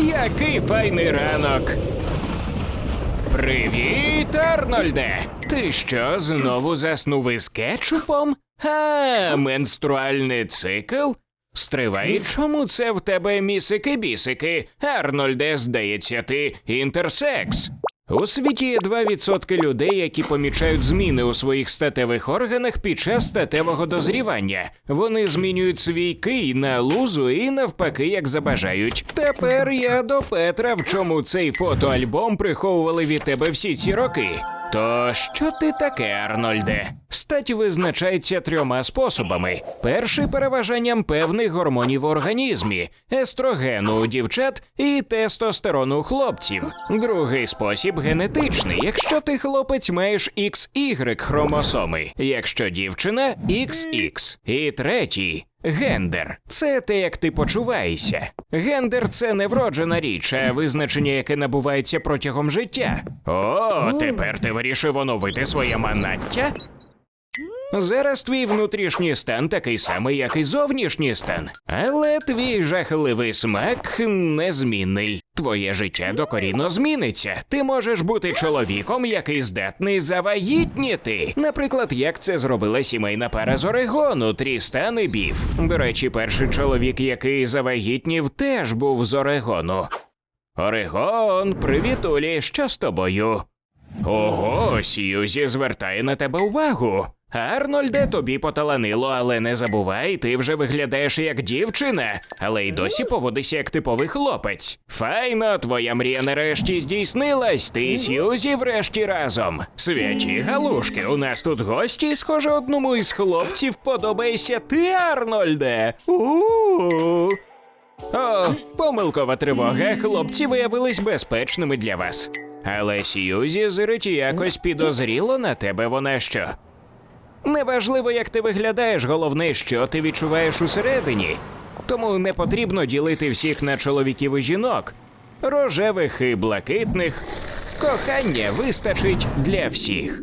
Який файний ранок. Привіт, Арнольде! Ти що, знову заснув із кетчупом? А, менструальний цикл? Стривай, чому це в тебе місики-бісики? Арнольде, здається, ти інтерсекс. У світі є 2% людей, які помічають зміни у своїх статевих органах під час статевого дозрівання. Вони змінюють свій кий на лузу і навпаки, як забажають. Тепер я до Петра, в чому цей фотоальбом приховували від тебе всі ці роки. То що ти таке, Арнольде? Стать визначається трьома способами: перший переважанням певних гормонів в організмі, естрогену у дівчат і тестостерону у хлопців. Другий спосіб генетичний. Якщо ти хлопець маєш XY хромосоми, якщо дівчина XX. І третій Гендер це те, як ти почуваєшся. Гендер це не вроджена річ, а визначення, яке набувається протягом життя. О, тепер ти вирішив оновити своє манаття? Зараз твій внутрішній стан такий самий, як і зовнішній стан, але твій жахливий смак незмінний. Твоє життя докорінно зміниться. Ти можеш бути чоловіком, який здатний завагітніти. Наприклад, як це зробила сімейна пара з Орегону, Трістан і Біф. До речі, перший чоловік, який завагітнів, теж був з Орегону. Орегон, привітулі, що з тобою? Ого, Сьюзі звертає на тебе увагу. Арнольде, тобі поталанило, але не забувай, ти вже виглядаєш як дівчина, але й досі поводишся як типовий хлопець. Файно, твоя мрія нарешті здійснилась. Ти Сьюзі врешті разом. Святі галушки, у нас тут гості, схоже, одному із хлопців подобаєшся ти, Арнольде. У-у-у. О, помилкова тривога. Хлопці виявились безпечними для вас. Але Сьюзі зирить якось підозріло на тебе вона що. Неважливо, як ти виглядаєш, головне, що ти відчуваєш усередині. Тому не потрібно ділити всіх на чоловіків і жінок. Рожевих і блакитних. Кохання вистачить для всіх.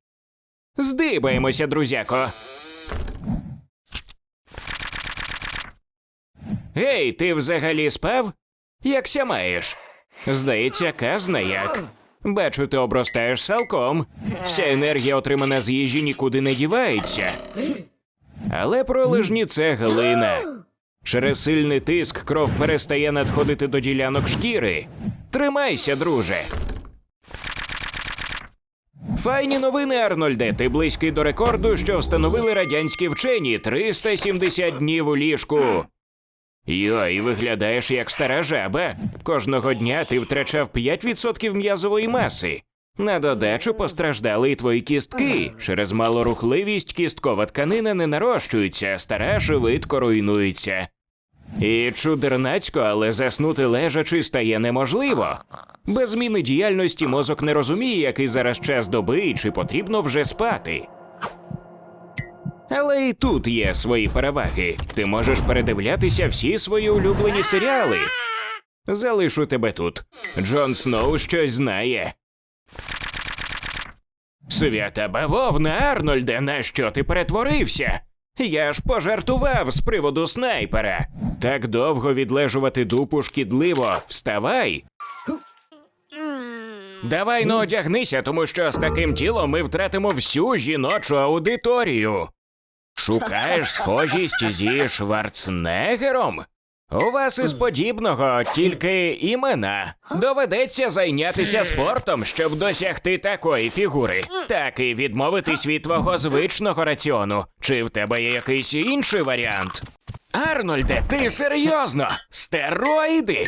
Здибаємося, друзяко. Гей, ти взагалі спав? Якся маєш? Здається, казна як. Бачу, ти обростаєш салком. Вся енергія, отримана з їжі, нікуди не дівається. Але пролежні це глина. Через сильний тиск кров перестає надходити до ділянок шкіри. Тримайся, друже. Файні новини, Арнольде. Ти близький до рекорду, що встановили радянські вчені 370 днів у ліжку. Йой, виглядаєш як стара жаба. Кожного дня ти втрачав 5% м'язової маси. На додачу постраждали і твої кістки. Через малорухливість кісткова тканина не нарощується, стара швидко руйнується. І чудернацько, але заснути лежачи стає неможливо. Без зміни діяльності мозок не розуміє, який зараз час доби і чи потрібно вже спати. Але і тут є свої переваги. Ти можеш передивлятися всі свої улюблені серіали. Залишу тебе тут. Джон Сноу щось знає. Свята бавовна, Арнольде, на що ти перетворився? Я ж пожартував з приводу снайпера. Так довго відлежувати дупу шкідливо. Вставай. Давай ну одягнися, тому що з таким тілом ми втратимо всю жіночу аудиторію. Шукаєш схожість зі Шварценеггером? У вас із подібного тільки імена. Доведеться зайнятися спортом, щоб досягти такої фігури. Так і відмовитись від твого звичного раціону. Чи в тебе є якийсь інший варіант? Арнольде, ти серйозно? Стероїди?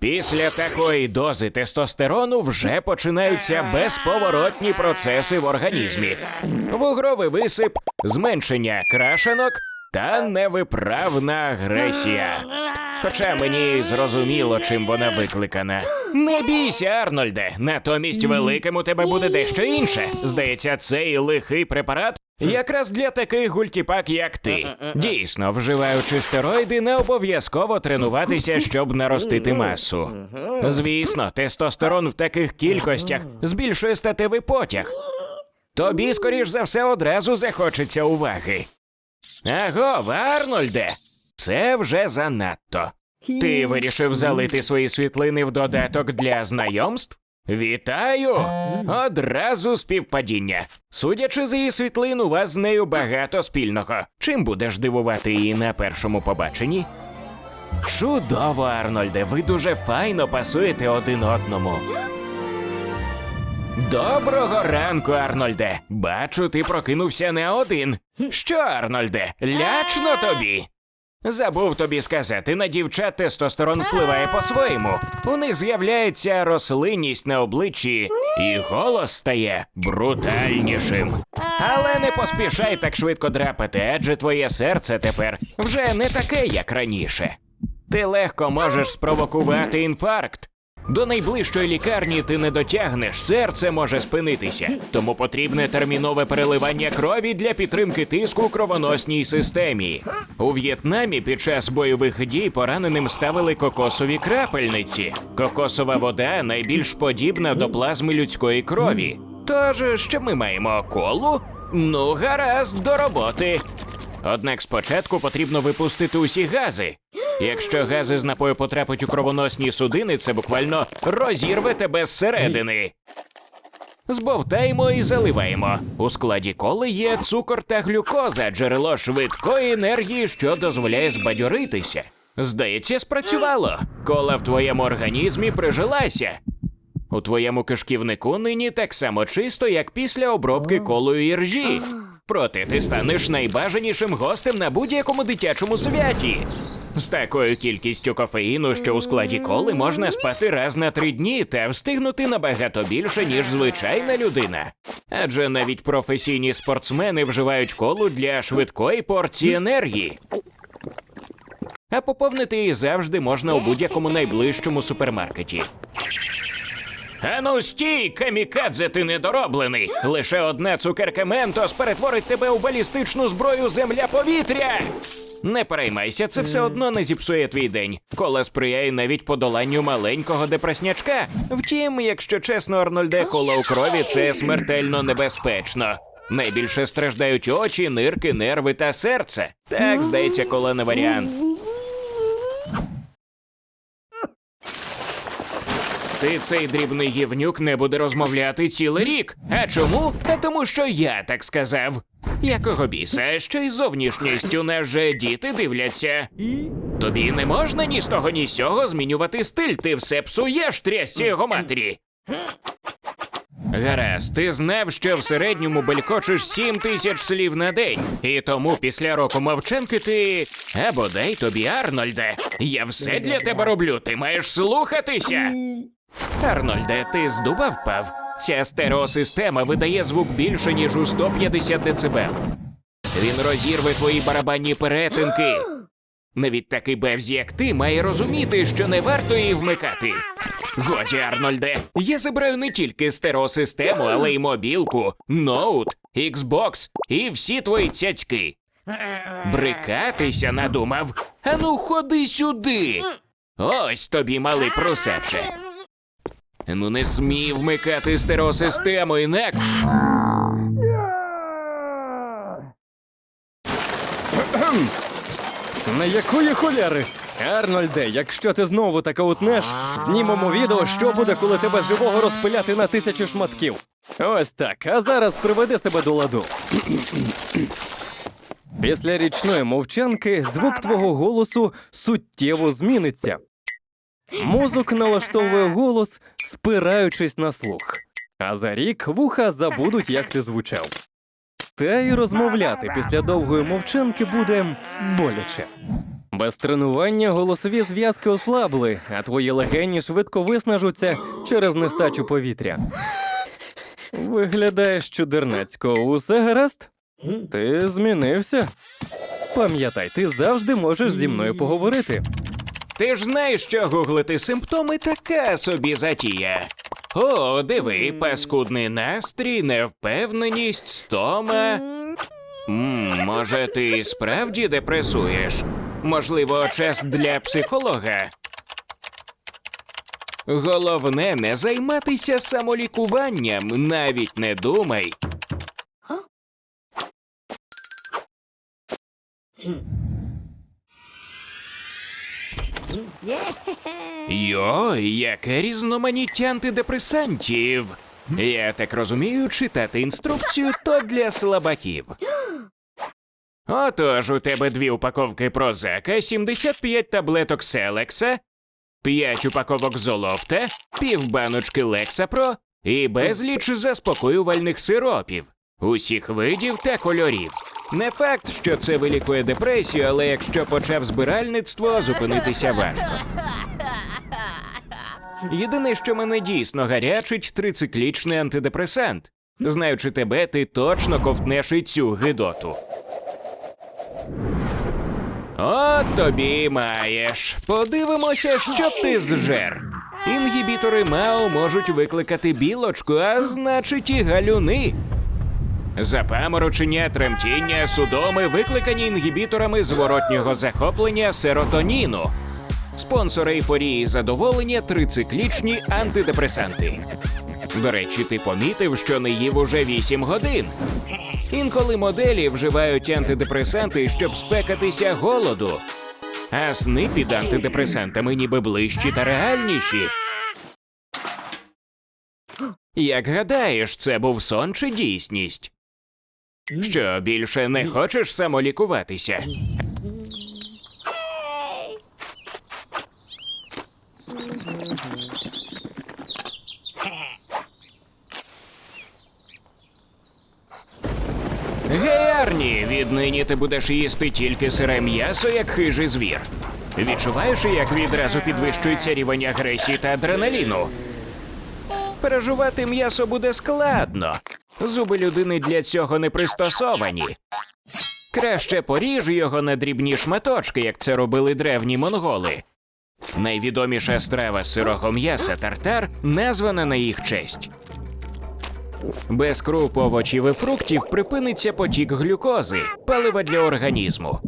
Після такої дози тестостерону вже починаються безповоротні процеси в організмі: вугровий висип, зменшення крашенок та невиправна агресія. Хоча мені зрозуміло, чим вона викликана. Не бійся, Арнольде. Натомість великим у тебе буде дещо інше. Здається, цей лихий препарат якраз для таких гультіпак, як ти. Дійсно, вживаючи стероїди, не обов'язково тренуватися, щоб наростити масу. Звісно, тестостерон в таких кількостях збільшує статевий потяг. Тобі, скоріш за все, одразу захочеться уваги. Аго, Арнольде, це вже занадто. Ти вирішив залити свої світлини в додаток для знайомств? Вітаю! Одразу співпадіння. Судячи з її світлин, у вас з нею багато спільного. Чим будеш дивувати її на першому побаченні? Чудово, Арнольде, ви дуже файно пасуєте один одному. Доброго ранку, Арнольде. Бачу, ти прокинувся не один. Що, Арнольде, лячно тобі? Забув тобі сказати, на дівчат тестостерон впливає по-своєму. У них з'являється рослинність на обличчі, і голос стає брутальнішим. Але не поспішай так швидко драпати, адже твоє серце тепер вже не таке, як раніше. Ти легко можеш спровокувати інфаркт. До найближчої лікарні ти не дотягнеш, серце може спинитися, тому потрібне термінове переливання крові для підтримки тиску у кровоносній системі. У В'єтнамі під час бойових дій пораненим ставили кокосові крапельниці. Кокосова вода найбільш подібна до плазми людської крові. Тож, що ми маємо колу? Ну, гаразд, до роботи. Однак спочатку потрібно випустити усі гази. Якщо гази з напою потрапить у кровоносні судини, це буквально розірве тебе зсередини. Збовтаємо і заливаємо. У складі коли є цукор та глюкоза, джерело швидкої енергії, що дозволяє збадьоритися. Здається, спрацювало. Кола в твоєму організмі прижилася. У твоєму кишківнику нині так само чисто, як після обробки колою іржі. Проте ти станеш найбажанішим гостем на будь-якому дитячому святі. З такою кількістю кофеїну, що у складі коли можна спати раз на три дні та встигнути набагато більше, ніж звичайна людина. Адже навіть професійні спортсмени вживають колу для швидкої порції енергії. А поповнити її завжди можна у будь-якому найближчому супермаркеті. Ану стій, камікадзе, ти недороблений. Лише одна цукерка Ментос перетворить тебе у балістичну зброю земля-повітря. Не переймайся, це все одно не зіпсує твій день. Кола сприяє навіть подоланню маленького депреснячка. Втім, якщо чесно, Арнольде, кола у крові це смертельно небезпечно. Найбільше страждають очі, нирки, нерви та серце. Так, здається, кола не варіант. Ти цей дрібний гівнюк не буде розмовляти цілий рік. А чому? А тому, що я так сказав. Якого біса, що й зовнішністю нас же діти дивляться. Тобі не можна ні з того, ні з сього змінювати стиль, ти все псуєш трясці його матері. Гаразд, ти знав, що в середньому белькочеш сім тисяч слів на день, і тому після року мовчанки ти. А бодай тобі, Арнольде. Я все для тебе роблю, ти маєш слухатися. Арнольде, ти з дуба впав? Ця стереосистема видає звук більше, ніж у 150 дБ. Він розірве твої барабанні перетинки. Навіть такий бевзі, як ти, має розуміти, що не варто її вмикати. Годі, Арнольде, я забираю не тільки стереосистему, але й мобілку, ноут, Xbox і всі твої цяцьки. Брикатися надумав. Ану, ходи сюди. Ось тобі, малий прусаче. Ну не смій вмикати стереосистему, інак. На якої холяри? Арнольде, якщо ти знову таке утнеш, знімемо відео, що буде, коли тебе живого розпиляти на тисячі шматків. Ось так, а зараз приведи себе до ладу. Після річної мовчанки звук твого голосу суттєво зміниться. Мозок налаштовує голос, спираючись на слух. А за рік вуха забудуть, як ти звучав. Та й розмовляти після довгої мовчанки буде боляче. Без тренування голосові зв'язки ослабли, а твої легені швидко виснажуться через нестачу повітря. Виглядаєш чудернацько, усе гаразд? Ти змінився. Пам'ятай, ти завжди можеш зі мною поговорити. Ти ж знаєш, що гуглити симптоми така собі затія. О, диви, паскудний настрій, невпевненість, стома. М, може, ти справді депресуєш? Можливо, час для психолога. Головне не займатися самолікуванням, навіть не думай. Йой, яке різноманіття антидепресантів. Я так розумію, читати інструкцію то для слабаків. Отож, у тебе дві упаковки прозака, 75 таблеток селекса, 5 упаковок золофта, півбаночки лексапро і безліч заспокоювальних сиропів, усіх видів та кольорів. Не факт, що це вилікує депресію, але якщо почав збиральництво, зупинитися важко. Єдине, що мене дійсно гарячить, трициклічний антидепресант. Знаючи тебе, ти точно ковтнеш і цю гидоту. От тобі маєш. Подивимося, що ти зжер. Інгібітори МАО можуть викликати білочку, а значить і галюни. Запаморочення, тремтіння, судоми викликані інгібіторами зворотнього захоплення серотоніну. Спонсори ейфорії задоволення трициклічні антидепресанти. До речі, ти помітив, що не їв уже 8 годин. Інколи моделі вживають антидепресанти, щоб спекатися голоду. А сни під антидепресантами ніби ближчі та реальніші. Як гадаєш, це був сон чи дійсність? Що більше не хочеш самолікуватися? Гей, Арні, віднині ти будеш їсти тільки сире м'ясо, як хижий звір. Відчуваєш, як відразу підвищується рівень агресії та адреналіну? Пережувати м'ясо буде складно. Зуби людини для цього не пристосовані. Краще поріж його на дрібні шматочки, як це робили древні монголи. Найвідоміша страва сирого м'яса тартар названа на їх честь. Без круп, овочів і фруктів припиниться потік глюкози, палива для організму.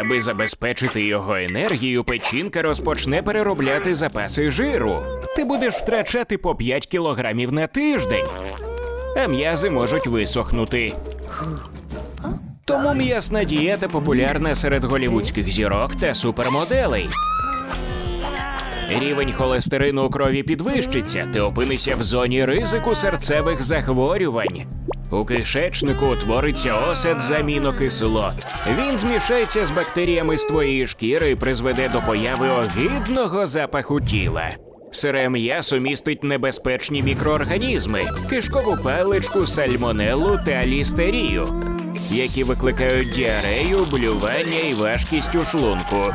Аби забезпечити його енергію, печінка розпочне переробляти запаси жиру. Ти будеш втрачати по 5 кілограмів на тиждень, а м'язи можуть висохнути. Тому м'ясна дієта популярна серед голівудських зірок та супермоделей. Рівень холестерину у крові підвищиться, ти опинишся в зоні ризику серцевих захворювань. У кишечнику утвориться осад з амінокислот. Він змішається з бактеріями з твоєї шкіри і призведе до появи огидного запаху тіла. Сире м'ясо містить небезпечні мікроорганізми, кишкову паличку, сальмонеллу та лістерію, які викликають діарею, блювання і важкість у шлунку.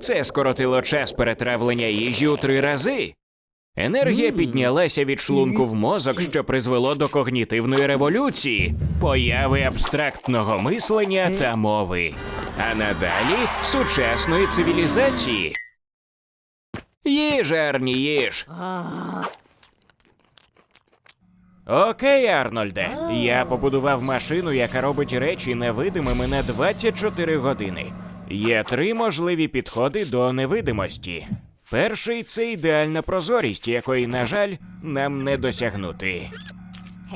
Це скоротило час перетравлення їжі у три рази. Енергія піднялася від шлунку в мозок, що призвело до когнітивної революції, появи абстрактного мислення та мови, а надалі сучасної цивілізації. Їж, Арні, їж. Окей, Арнольде. Я побудував машину, яка робить речі невидимими на 24 години. Є три можливі підходи до невидимості. Перший це ідеальна прозорість, якої, на жаль, нам не досягнути.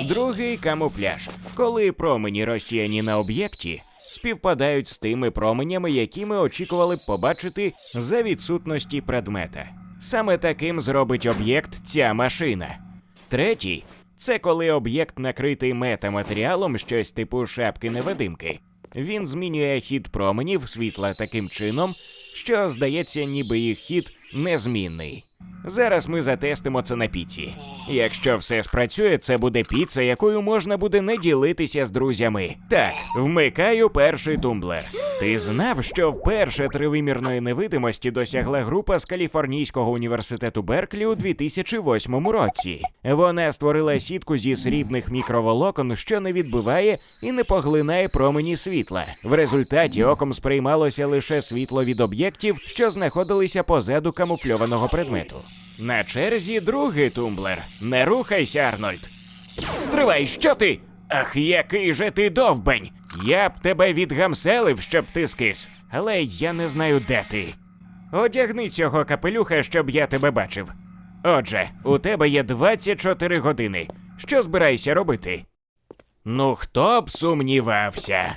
Другий камуфляж, коли промені розсіяні на об'єкті співпадають з тими променями, які ми очікували б побачити за відсутності предмета. Саме таким зробить об'єкт ця машина. Третій це коли об'єкт накритий метаматеріалом, щось типу шапки невидимки. Він змінює хід променів світла таким чином, що здається, ніби їх хід незмінний. Зараз ми затестимо це на піці. Якщо все спрацює, це буде піца, якою можна буде не ділитися з друзями. Так, вмикаю перший тумблер. Ти знав, що вперше тривимірної невидимості досягла група з Каліфорнійського університету Берклі у 2008 році. Вона створила сітку зі срібних мікроволокон, що не відбиває і не поглинає промені світла. В результаті оком сприймалося лише світло від об'єктів, що знаходилися позаду камуфльованого предмету. На черзі другий тумблер. Не рухайся, Арнольд. Стривай, що ти? Ах, який же ти довбень! Я б тебе відгамселив, щоб ти скис, але я не знаю, де ти. Одягни цього капелюха, щоб я тебе бачив. Отже, у тебе є 24 години. Що збираєшся робити? Ну, хто б сумнівався?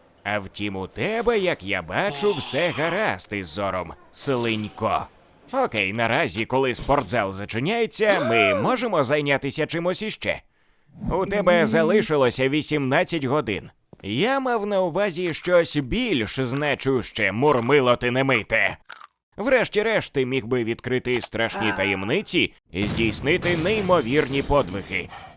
А втім, у тебе, як я бачу, все гаразд із зором, слинько. Окей, наразі, коли спортзал зачиняється, ми можемо зайнятися чимось іще. У тебе залишилося 18 годин. Я мав на увазі щось більш значуще, мурмило ти не мите. Врешті-решт, ти міг би відкрити страшні таємниці і здійснити неймовірні подвиги.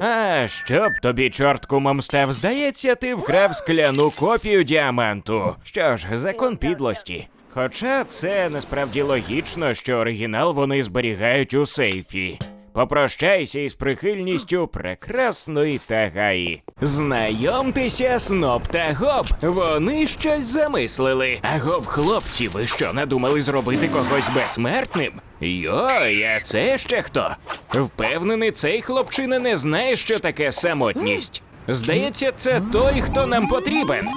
А щоб тобі, чортку кумом здається, ти вкрав скляну копію діаманту. Що ж, закон підлості. Хоча це насправді логічно, що оригінал вони зберігають у сейфі. Попрощайся із прихильністю прекрасної Тагаї. Знайомтеся, Сноп та Гоп. Вони щось замислили. А гоп, хлопці, ви що надумали зробити когось безсмертним? Йой, а це ще хто? Впевнений, цей хлопчина не знає, що таке самотність. Здається, це той, хто нам потрібен.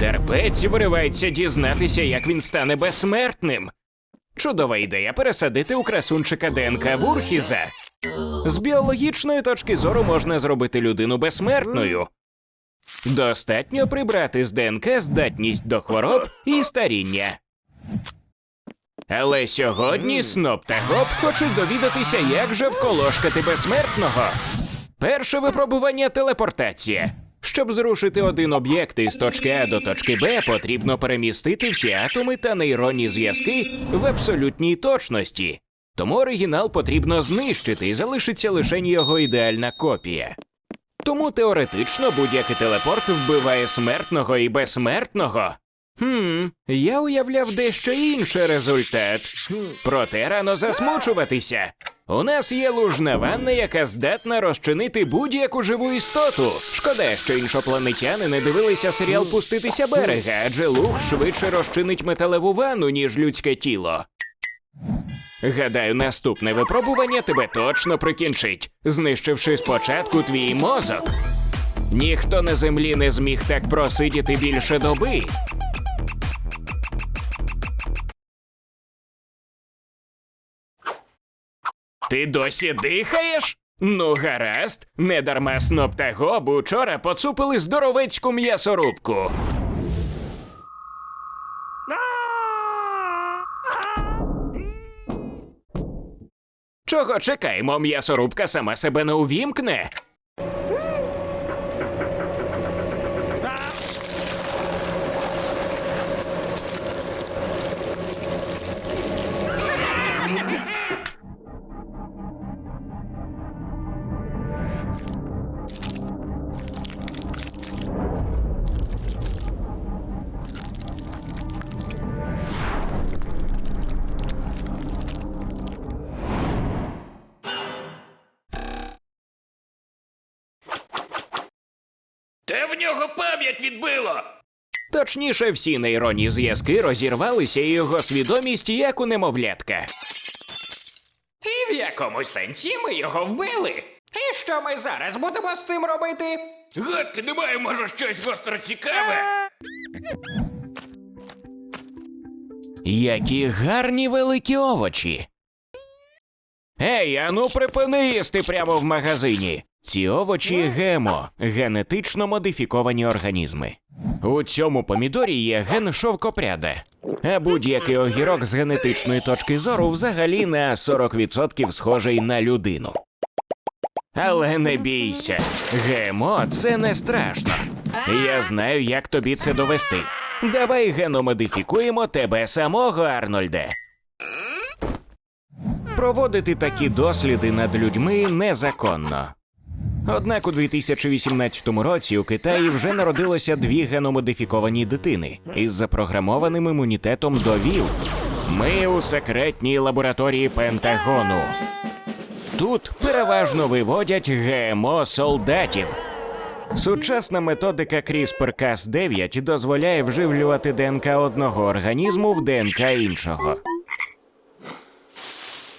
Терпець виривається дізнатися, як він стане безсмертним. Чудова ідея пересадити у красунчика ДНК Вурхіза. З біологічної точки зору можна зробити людину безсмертною. Достатньо прибрати з ДНК здатність до хвороб і старіння. Але сьогодні Сноп та Гоп хочуть довідатися, як же вколошкати безсмертного. Перше випробування телепортація. Щоб зрушити один об'єкт із точки А до точки Б, потрібно перемістити всі атоми та нейронні зв'язки в абсолютній точності. Тому оригінал потрібно знищити і залишиться лише його ідеальна копія. Тому теоретично будь-який телепорт вбиває смертного і безсмертного. Хм, я уявляв дещо інший результат. Проте рано засмучуватися. У нас є лужна ванна, яка здатна розчинити будь-яку живу істоту. Шкода, що іншопланетяни не дивилися серіал Пуститися берега, адже луг швидше розчинить металеву ванну, ніж людське тіло. Гадаю, наступне випробування тебе точно прикінчить, знищивши спочатку твій мозок. Ніхто на землі не зміг так просидіти більше доби. Ти досі дихаєш? Ну, гаразд, недарма Сноп та Гоб учора поцупили здоровецьку м'ясорубку. Чого чекаємо? М'ясорубка сама себе не увімкне. Те в нього пам'ять відбило. Точніше, всі нейронні зв'язки розірвалися, і його свідомість як у немовлятка. І в якомусь сенсі ми його вбили. І що ми зараз будемо з цим робити? Гадки немає, може, щось гостро цікаве. Які гарні великі овочі. Ей, ану припини їсти прямо в магазині. Ці овочі гемо, генетично модифіковані організми. У цьому помідорі є ген шовкопряда. А будь-який огірок з генетичної точки зору взагалі на 40% схожий на людину. Але не бійся, ГМО це не страшно. Я знаю, як тобі це довести. Давай геномодифікуємо тебе самого, Арнольде. Проводити такі досліди над людьми незаконно. Однак у 2018 році у Китаї вже народилося дві геномодифіковані дитини із запрограмованим імунітетом до ВІЛ. Ми у секретній лабораторії Пентагону. Тут переважно виводять ГМО солдатів. Сучасна методика CRISPR-Cas9 дозволяє вживлювати ДНК одного організму в ДНК іншого.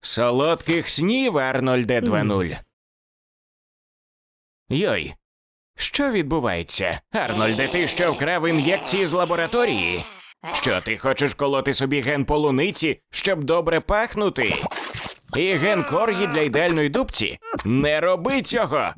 Солодких снів, Арнольде 2.0. Йой. Що відбувається? Арнольде, ти що вкрав ін'єкції з лабораторії? Що ти хочеш колоти собі ген полуниці, щоб добре пахнути? І ген коргі для ідеальної дубці? Не роби цього!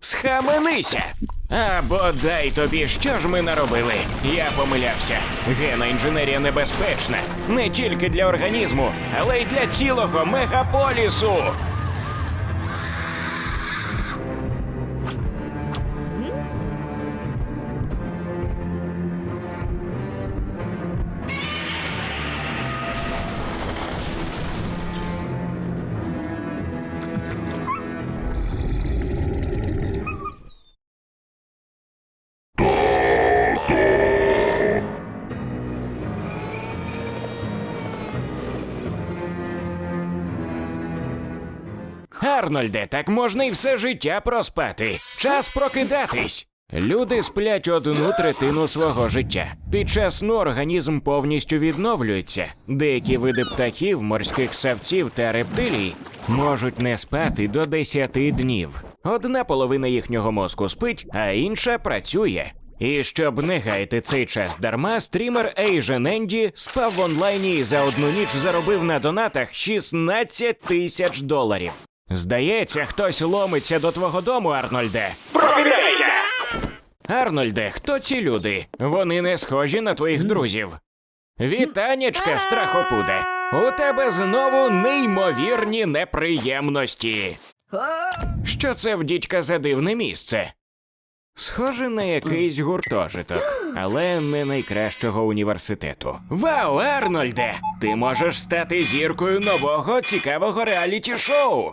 Схаменися! А бодай тобі, що ж ми наробили? Я помилявся. Гена інженерія небезпечна не тільки для організму, але й для цілого мегаполісу. Арнольде, так можна і все життя проспати. Час прокидатись. Люди сплять одну третину свого життя. Під час сну організм повністю відновлюється. Деякі види птахів, морських савців та рептилій можуть не спати до 10 днів. Одна половина їхнього мозку спить, а інша працює. І щоб не гаяти цей час дарма, стрімер Asian Енді спав в онлайні і за одну ніч заробив на донатах 16 тисяч доларів. Здається, хтось ломиться до твого дому, Арнольде. Арнольде, хто ці люди? Вони не схожі на твоїх друзів. Вітанечка, страхопуде. У тебе знову неймовірні неприємності. Що це в дідька за дивне місце? Схоже на якийсь гуртожиток, але не найкращого університету. Вау, Арнольде! Ти можеш стати зіркою нового цікавого реаліті-шоу.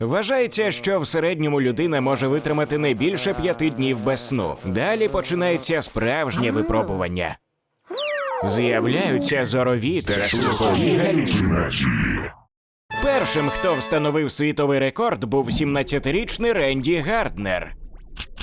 Вважається, що в середньому людина може витримати не більше п'яти днів без сну. Далі починається справжнє випробування. З'являються зорові та слухові галюцинації. Першим, хто встановив світовий рекорд, був 17-річний Ренді Гарднер.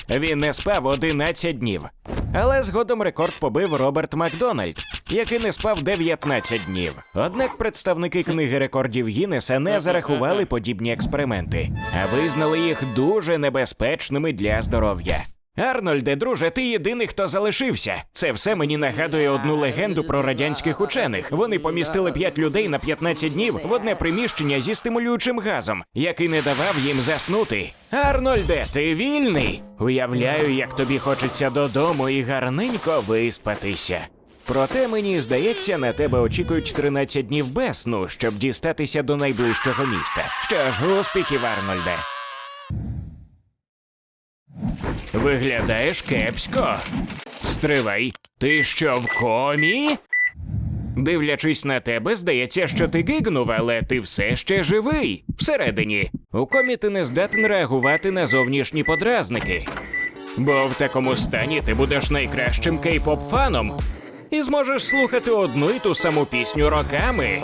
Він не спав 11 днів. Але згодом рекорд побив Роберт Макдональд, який не спав 19 днів. Однак представники книги рекордів Гіннеса не зарахували подібні експерименти, а визнали їх дуже небезпечними для здоров'я. Арнольде, друже, ти єдиний, хто залишився. Це все мені нагадує одну легенду про радянських учених. Вони помістили 5 людей на 15 днів в одне приміщення зі стимулюючим газом, який не давав їм заснути. Арнольде, ти вільний? Уявляю, як тобі хочеться додому і гарненько виспатися. Проте мені здається, на тебе очікують 13 днів без сну, щоб дістатися до найближчого міста. Що ж, успіхів, Арнольде. Виглядаєш кепсько. Стривай, ти що в комі? Дивлячись на тебе, здається, що ти гигнув, але ти все ще живий. Всередині. У комі ти не здатен реагувати на зовнішні подразники. Бо в такому стані ти будеш найкращим кей-поп фаном і зможеш слухати одну і ту саму пісню роками.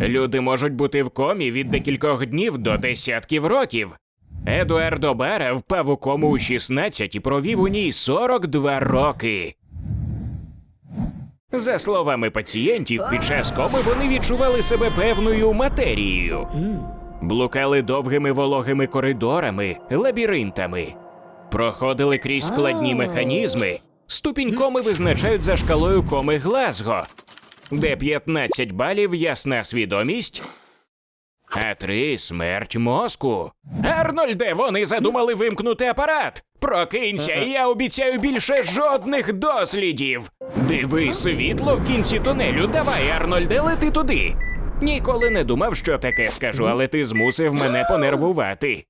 Люди можуть бути в комі від декількох днів до десятків років. Едуардо Бара впав у кому у 16 і провів у ній 42 роки. За словами пацієнтів, під час коми вони відчували себе певною матерією. Блукали довгими вологими коридорами, лабіринтами, проходили крізь складні механізми. Ступінь коми визначають за шкалою коми Глазго, де 15 балів ясна свідомість, а три смерть мозку. Арнольде, вони задумали вимкнути апарат. Прокинься, і я обіцяю більше жодних дослідів. Диви світло в кінці тунелю. Давай, Арнольде, лети туди. Ніколи не думав, що таке скажу, але ти змусив мене понервувати.